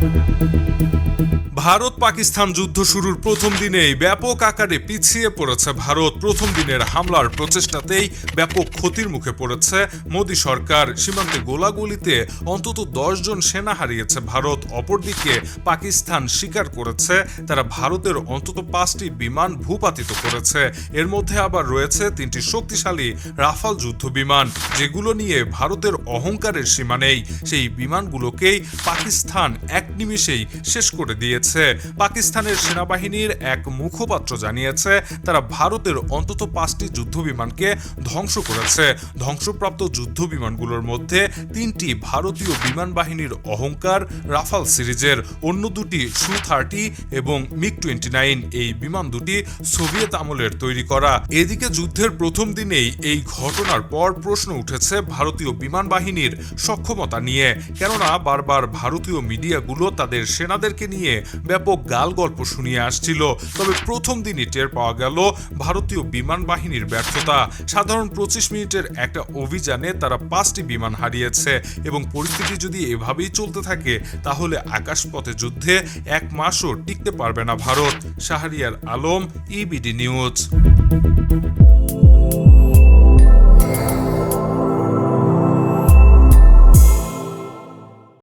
Thank you. Bharat Pakistan যুদ্ধ শুরুর প্রথম দিনেই ব্যাপক আকারে পিছিয়ে পড়েছে ভারত। প্রথম দিনের হামলার প্রচেষ্টাতেই ব্যাপক ক্ষতির মুখে পড়েছে মোদী সরকার। সীমান্তে গোলাগুলিতে অন্তত জন সেনা হারিয়েছে ভারত। অপরদিকে পাকিস্তান স্বীকার করেছে তারা ভারতের অন্তত পাঁচটি বিমান ভূপাতিত করেছে। এর মধ্যে আবার রয়েছে তিনটি শক্তিশালী রাফাল যুদ্ধ বিমান, যেগুলো নিয়ে ভারতের অহংকারের সীমা নেই। সেই বিমানগুলোকেই পাকিস্তান এক নিমিষেই শেষ করে দিয়েছে। পাকিস্তানের সেনাবাহিনীর এক মুখপাত্র জানিয়েছে, তারা ভারতের অন্তত পাঁচটি যুদ্ধ বিমানকে ধ্বংস করেছে। ধ্বংসপ্রাপ্ত যুদ্ধ বিমানগুলোর মধ্যে তিনটি ভারতীয় বিমান বাহিনীর অহংকার রাফাল সিরিজের, অন্য দুটি সু থার্টি এবং মিগ টোয়েন্টি নাইন, এই বিমান দুটি সোভিয়েত আমলের তৈরি করা। এদিকে যুদ্ধের প্রথম দিনেই এই ঘটনার পর প্রশ্ন উঠেছে ভারতীয় বিমান বাহিনীর সক্ষমতা নিয়ে। কেননা বারবার ভারতীয় মিডিয়াগুলো তাদের সেনাদেরকে নিয়ে ব্যাপক গাল গল্প শুনিয়ে আসছিল। তবে প্রথম দিনই টের পাওয়া গেল, ভারতীয় বিমান বাহিনীর ব্যর্থতা। সাধারণ পঁচিশ মিনিটের একটা অভিযানে তারা পাঁচটি বিমান হারিয়েছে এবং পরিস্থিতি যদি এভাবেই চলতে থাকে, তাহলে আকাশপথে যুদ্ধে এক মাসও টিকতে পারবে না Bharat. Shahriar Alam EBD news